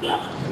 Yeah.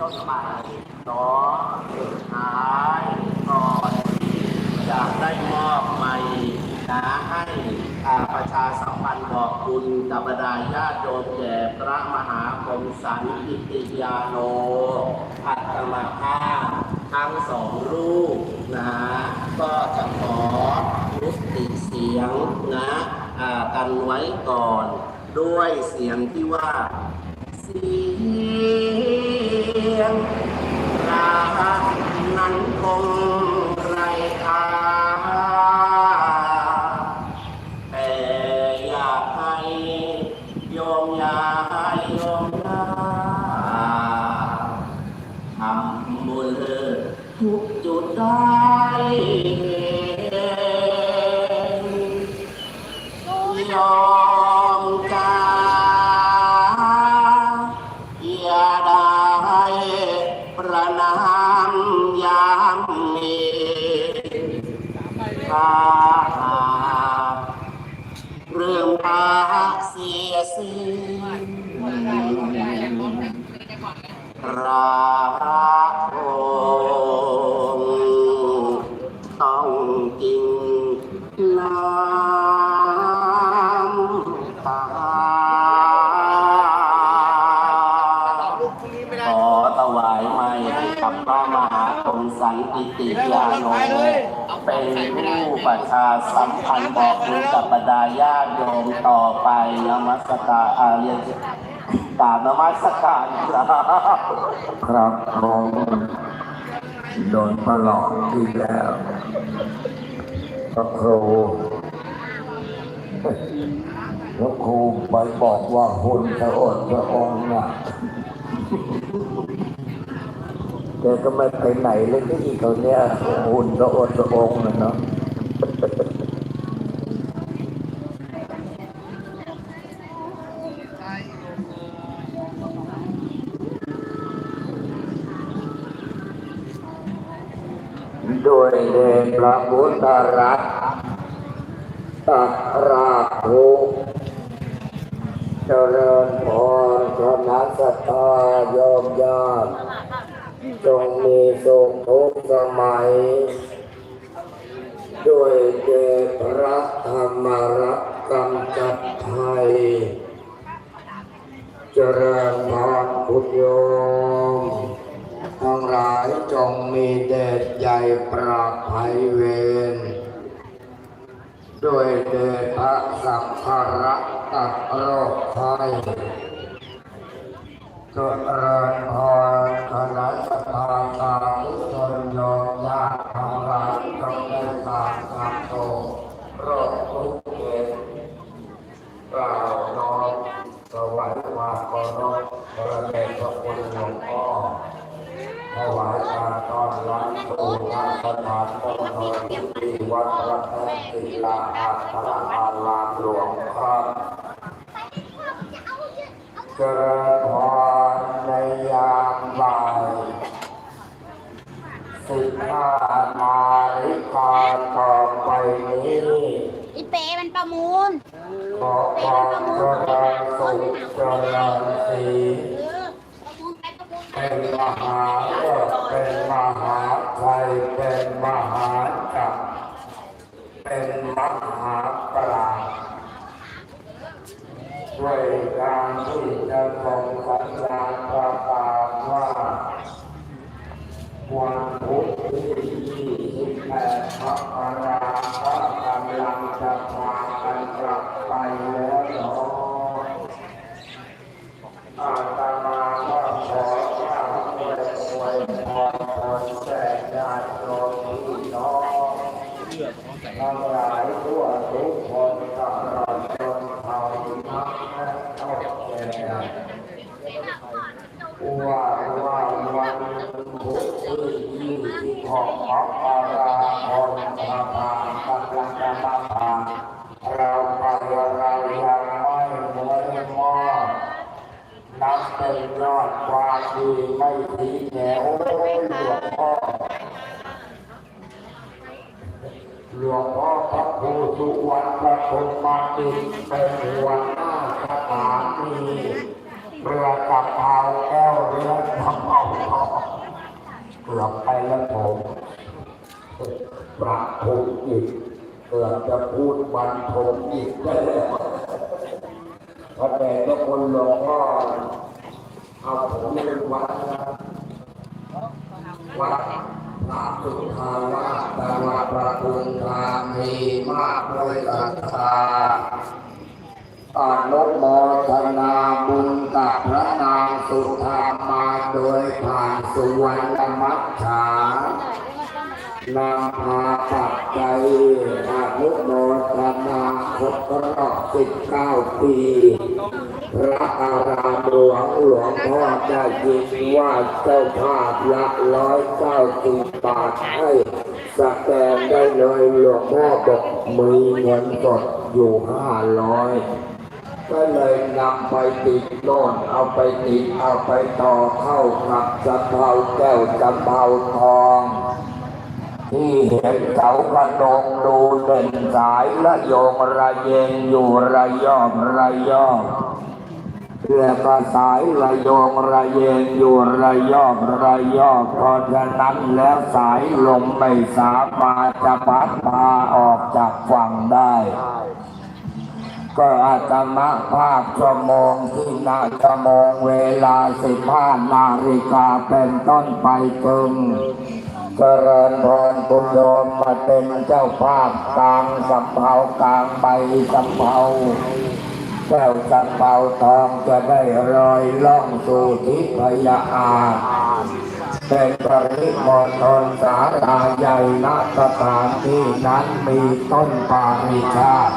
ต้นมาเนาะสุดท้ายก่อนจะได้มอบชาสัมพันธ์บอกคุณกับบรรดาญาติโยมแก่พระมหาคมสันติติยาโนอัตตมาภาพทั้งสองรูปนะก็จะขอยุติเสียงนะอ่ากันไว้ก่อน ด้วยเสียงที่ว่าเสียง รักนั้น ปิติยาโนเป็นผู้ประชาสัมพันธ์บอกบุญกับบรรดาญาติโยมต่อไปนมัสการอาเรียนกราบนมัสการครับครับผมโดนประหลอกอีกแล้วพระครูพระครูไปบอกว่าหุ่นพระอดพระองค์นะ แกก็ไม่ไปไหนเลยที่อีกเขาเนี่ยหุ่นพระอดพระองค์น่ะเนาะด้วยเดชพระพุทธรัตน์ตัดรากทุกข์เจริญพรคณะสัตาโยมญาติ จงมีสุขทุกสมัย ด้วยเดชพระธรรมรัตน์กำจัดภัยเจริญพรคุณโยมทั้งหลายจงมีเดชใหญ่ปราบภัยเวรด้วยเดชพระสังฆรักตัดโรคภัย เจริญพรคณะสภาตาทุกชนโยมญาติทั้งหลาจงได้ตามตามโตโรคทุกเกิดกล่าวน้อมถวายความเคารพพระเดชพระคุณหลวงพ่อถวายการต้อนรับสู่งานสถานมณฑลที่วัดพระแท่ศิลาอาระอารามหลวงครับเจริญพรในยามบ่าย สิบห้านาฬิกาต่อไปนี้ อีเปมันประมูล ขอความเจริญสุขเจริญสีเออประมูลไปประมูลไปเป็นมหาเลิศเป็นมหาไทยเป็นมหาจักรเป็นมหาปราชญ์ด้วยการที่จะส่งสัญญาณประกาศว่า วันพุธที่28มกราคมกำลังจะพากันกลับไปแล้วเนาะอาตมาก็ขอพระอวยอวยพรพรแก่ญาติโยมพี่น้อง ทั้งหลายทั่วทุกคนตลอดจ หลวงพ่อพระครูสุวรรณประพงมาติเป็นหัวหน้าสถานีเรือกับเผาแก้วเรือทำเอาทองเกือบไปแล้วผมพระภูมิอีกเกือบจะพูดบันทมอีกแล้วพระแต่ก็คนหลวงพ่อเอาผมเป็นวัดนะวัด พระสุทธาวาสจังหวัดประทุมธานีมากด้วยศรัทธาอนุโมทนาบุญกับพระนางสุธามาโดยผ่านสุวรรณมัจฉานำพาปัจจัยอนุโมทนาครบรอบ19ปี พระอารามหลวงหลวงพ่อได้ยินว่าเจ้าภาพละร้อยเก้าสิบบาทให้สแกนได้เลยหลวงพ่อบอกมีเงินสดอยู่ห้าร้อยก็เลยนำไปติดโน่นเอาไปติดเอาไปต่อเข้ากับสะเพราแก้วสะเพราทองที่เห็นเสากระดงดูเด่นสายละโยงระเยงอยู่ระยอบระยอบ แล้วก็สายระโยงระเยงอยู่ระยอบระยอบเพราะฉะนั้นแล้วสายลมไม่สามารถจะพัดพาออกจากฝั่งได้ ก็อาตมาภาพชั่วโมงที่นาชั่วโมงเวลาสิบห้านาฬิกาเป็นต้นไปจึงเจริญพรคุณโยมมาเป็นเจ้าภาพกลางสำเภากลางใบสำเภา แก้วสำเภาทองจะได้รอยล่องสู่ทิพยาอาเป็นปริมณฑลสาราใหญ่ณสถานที่นั้นมีต้นปาริชาติ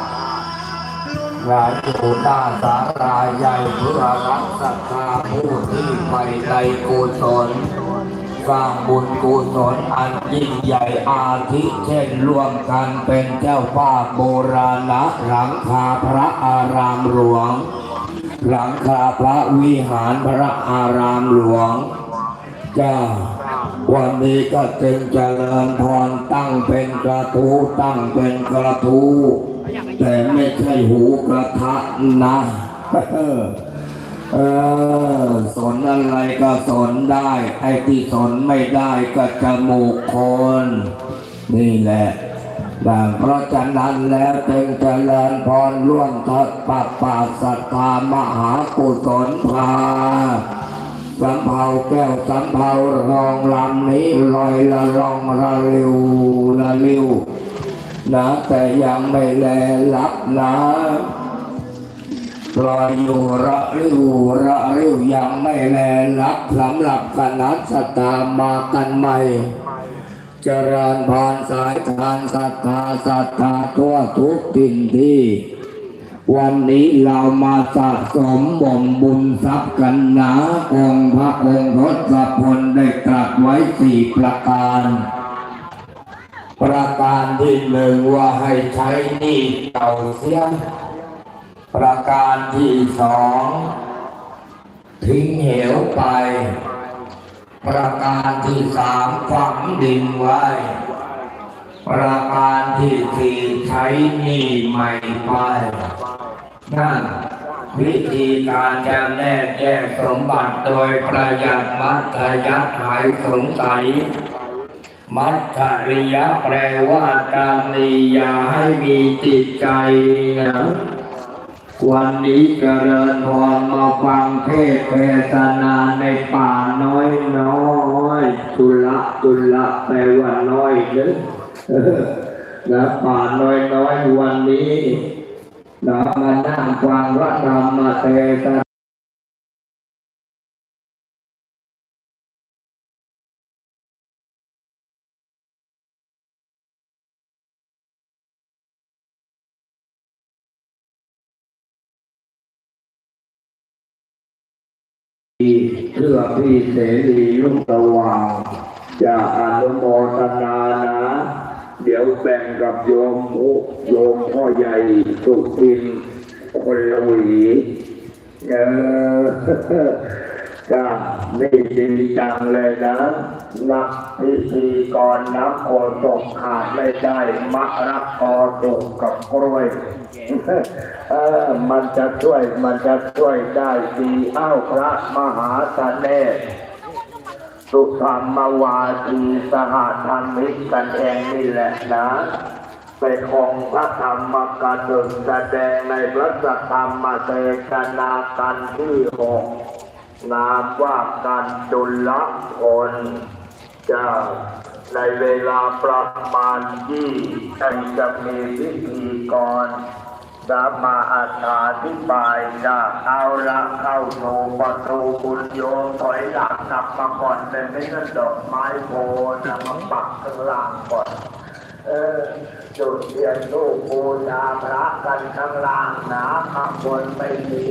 งานอยู่หน้าสาราใหญ่เพื่อรับศรัทธาผู้ที่ไปในกุศล สร้างบุญกุศลอันยิ่งใหญ่อาทิเช่นร่วมกันเป็นเจ้าภาพโบราณหลังคาพระอารามหลวง หลังคาพระวิหารพระอารามหลวงจ้าวันนี้ก็จึงเจริญพรตั้งเป็นกระทู้ตั้งเป็นกระทู้แต่ไม่ใช่หูกระทะนะ เออสนอะไรก็สนได้ ไอ้ที่สนไม่ได้ก็จมูกคน นี่แหละดังเพราะฉะนั้นแล้วจึงเจริญพรร่วมทอดปักปากศรัทธามหากุศลพาสำเภาแก้วสำเภารองลำนี้ลอยละรองระลิวละลิวนะแต่ยังไม่แลรับนะ รอยอยู่ระริวระริวยังไม่แลรับสำหรับคณะสตามากันใหม่จริญพรสายทานศรัทธาศรัทธาทั่วทุกถิ่นที่ วันนี้เรามาสะสมบ่มบุญทรัพย์กันหนะองค์พระองค์ทศพลได้ตรัสไว้สี่ประการ ประการที่หนึ่งว่าให้ใช้นี้เก่าเสีย ประการที่สองทิ้งเหวไป ประการที่สามฝังดินไว้ ประการที่สี่ใช้หนี้ใหม่ไปนั่นวิธีการจำแนกแยกสมบัติโดยประหยัดมัธยัตหายสงสัย มัธริยะแปลว่าการนียาให้มีจิตใจนะ วันนี้เจริญพรมาฟังเทศเทศนาในป่าน้อยน้อยตุละตุละแปลว่าน้อยเด้อนะป่าน้อยน้อยวันนี้นะมานั่งฟังพระธรรมเทศนา เพื่อพี่เสรีลุกสว่างจะอนุโมทนานะ เดี๋ยวแบ่งกับโยมอุโยมพ่อใหญ่สุกินคนละหวีเออ จ้านี่ดีจังเลยนะ นักพิธีกรน้ำโอตกขาดไม่ได้มะระกอตกกับกล้วยเออมันจะช่วยมันจะช่วยได้ดีเอ้าพระมหาสเนศสุธรรมวาทีสหธรรมิกกันเองนี่แหละนะเป็นองพระธรรมกันหนึ่งแสดงในพระธรรมเทศนากันที่หก นามว่ากันจุลพลจะในเวลาประมาณยี่จะมีพิธีกรสามาอาถาธิบายจะเอาละเข้าโยประตูบุญโยถอยหลังกลับมาก่อนแต่ไม่นั่นดอกไม้โพนะมาปักข้างล่างก่อนเออจุดเทียนลูกบูชาพระกันข้างล่างนะข้างบนไม่มี